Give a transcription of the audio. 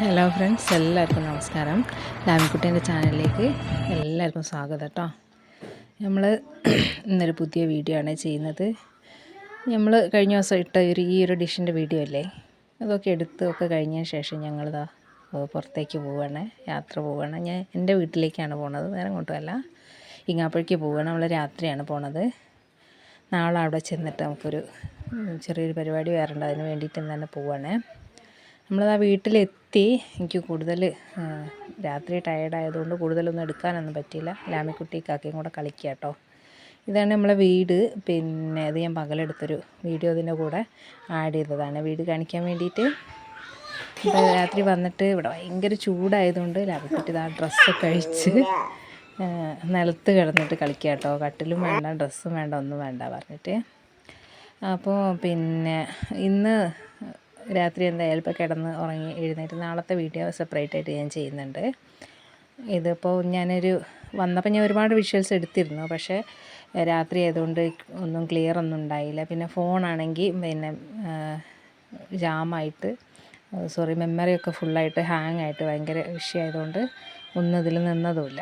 Hello friends എല്ലാവർക്കും നമസ്കാരം. ലാമിക്കുട്ടീന്റെ ചാനലിലേക്ക് എല്ലാവർക്കും സ്വാഗതം കേട്ടോ. നമ്മൾ ഇന്നൊരു പുതിയ വീഡിയോ ആണ് ചെയ്യുന്നത്. നമ്മൾ കഴിഞ്ഞ ദിവസം ഇട്ട ഒരു ഈ ഒരു ഡിഷിന്റെ വീഡിയോ അല്ലേ? അതൊക്കെ എടുത്ത് ഒക്കെ കഴിഞ്ഞതിന് ശേഷം ഞങ്ങളിതാ പുറത്തേക്ക് പോവുകയാണ് യാത്ര പോവുകയാണ് ഞാൻ എന്റെ വീട്ടിലേക്കാണ് പോണത്. വേറെ കൊണ്ടുമല്ല ഇങ്ങാപ്പുഴയ്ക്ക് പോവുകയാണ് നമ്മൾ രാത്രിയാണ് പോണത്. നാളെ അവിടെ ചെന്നിട്ട് നമുക്കൊരു ചെറിയൊരു പരിപാടി വേറെ ഉണ്ട് അതിന് വേണ്ടിയിട്ട് തന്നെ പോവുകയാണേ നമ്മളത് ആ വീട്ടിലെത്തി. എനിക്ക് കൂടുതൽ രാത്രി ടയേർഡായതുകൊണ്ട് കൂടുതലൊന്നും എടുക്കാനൊന്നും പറ്റിയില്ല. ലാമിക്കുട്ടി കാക്കയും കൂടെ കളിക്കുക കേട്ടോ ഇതാണ് നമ്മളെ വീട്. പിന്നെ അത് ഞാൻ പകലെടുത്തൊരു വീഡിയോ ഇതിന്റെ കൂടെ ആഡ് ചെയ്തതാണ്. വീട് കാണിക്കാൻ വേണ്ടിയിട്ട് രാത്രി വന്നിട്ട് ഇവിടെ ഭയങ്കര ചൂടായതുകൊണ്ട് ലാമിക്കുട്ടി ആ ഡ്രസ്സൊക്കെ കഴിച്ച് നിലത്ത് കിടന്നിട്ട് കളിക്കുക കേട്ടോ കട്ടിലും വേണ്ട ഡ്രസ്സും വേണ്ട ഒന്നും വേണ്ട പറഞ്ഞിട്ട്. അപ്പോൾ പിന്നെ ഇന്ന് രാത്രി എന്തായാലും ഇപ്പോൾ കിടന്ന് ഉറങ്ങി എഴുന്നേറ്റ് നാളത്തെ വീഡിയോ സെപ്പറേറ്റ് ആയിട്ട് ഞാൻ ചെയ്യുന്നുണ്ട്. ഇതിപ്പോൾ ഞാനൊരു വന്നപ്പോൾ ഞാൻ ഒരുപാട് വിഷ്വൽസ് എടുത്തിരുന്നു. പക്ഷേ രാത്രി ആയതുകൊണ്ട് ഒന്നും ക്ലിയർ ഒന്നും ഉണ്ടായില്ല. പിന്നെ ഫോണാണെങ്കിൽ പിന്നെ ജാമായിട്ട് സോറി മെമ്മറിയൊക്കെ ഫുള്ളായിട്ട് ഹാങ് ആയിട്ട് ഭയങ്കര വിഷയമായതുകൊണ്ട് ഒന്നും ഇതിൽ നിന്നതുമില്ല.